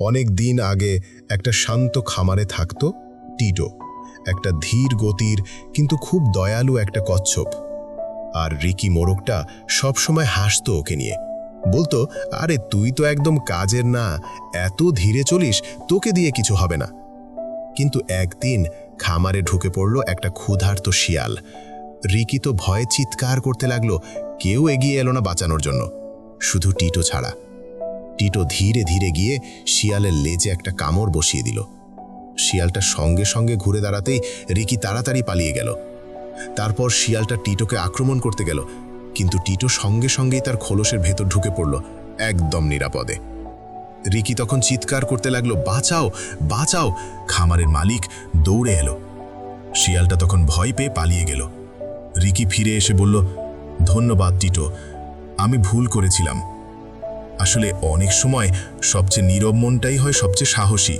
অনেক দিন আগে একটা শান্ত খামারে থাকতো টিটো, একটা ধীর গতির কিন্তু খুব দয়ালু একটা কচ্ছপ। আর রিকি মোরগটা সবসময় হাসতো ওকে নিয়ে। বলতো, আরে তুই তো একদম কাজের না, এত ধীরে চলিস, তোকে দিয়ে কিছু হবে না। কিন্তু একদিন খামারে ঢুকে পড়ল একটা ক্ষুধার্ত শিয়াল। রিকি তো ভয়ে চিৎকার করতে লাগল, কেউ এগিয়ে এলো না বাঁচানোর জন্য, শুধু টিটো ছাড়া। টিটো ধীরে ধীরে গিয়ে শিয়ালের লেজে একটা কামড় বসিয়ে দিল। শিয়ালটা সঙ্গে সঙ্গে ঘুরে দাঁড়াতেই রিকি তাড়াতাড়ি পালিয়ে গেল। তারপর শিয়ালটা টিটোকে আক্রমণ করতে গেল, কিন্তু টিটো সঙ্গে সঙ্গেই তার খোলসের ভেতর ঢুকে পড়ল, একদম নিরাপদে। রিকি তখন চিৎকার করতে লাগল, বাঁচাও বাঁচাও! খামারের মালিক দৌড়ে এলো। শিয়ালটা তখন ভয় পেয়ে পালিয়ে গেল। রিকি ফিরে এসে বলল, ধন্যবাদ টিটো, আমি ভুল করেছিলাম। আসলে অনেক সময় সবচেয়ে নীরব মনটাই হয় সবচেয়ে সাহসী।